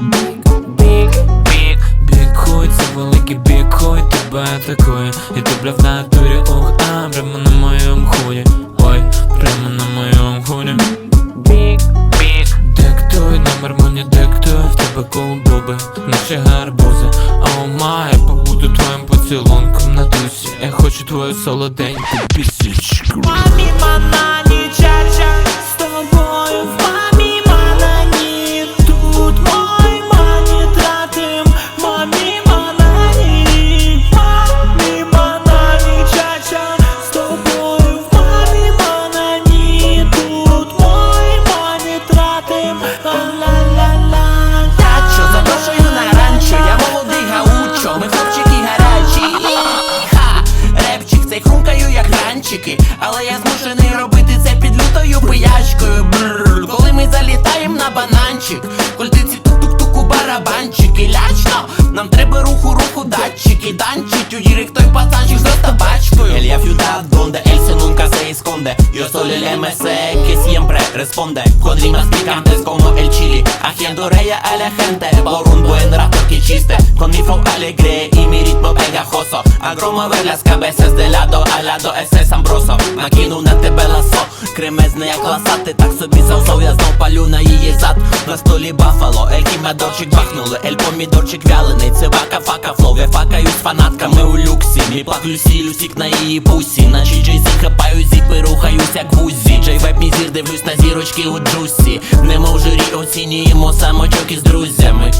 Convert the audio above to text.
бік, бік, бік це великий бік тебе атакує. І ти в натурі ух, а прямо на моєму худі. Ой, прямо на моєму худі. Бік, бік Диктуй номер мені диктуй В тебе колбуби, наші гарбузи. О май, побуду твоїм поцілунком на дусі Я хочу твою солоденьку пісічку. Мамі манані Але я змушений робити це під лютою пиячкою Бррр, коли ми залітаємо на бананчик Культиці тук-тук-тук у барабанчики. Лячно, нам треба руху, руху датчики. Данчить у дірек той пацанчик з табачкою El ciudad donde él se nunca se esconde Yo soy el MC que siempre responde Con rimas picantes como el chili Haciendo reír a la gente Por un buen rato que chiste pegajoso. Mover las cabezas de lado a lado Ese es Накину на тебе ласо Кремезне як ласати Так собі завзов я знов палю на її зад На столі бафало Ель кімедорчик бахнули Ель помідорчик вялений Це вака фака флоу Я факаюсь фанатками у люксі Мій плак Люсі, Люсік на її пусі Наче Джей Зі хапаю зіпи, рухаюсь як вузі Джей веб мій зір, дивлюсь на зірочки у джусі Немов журі оцінюємо самочок із друзями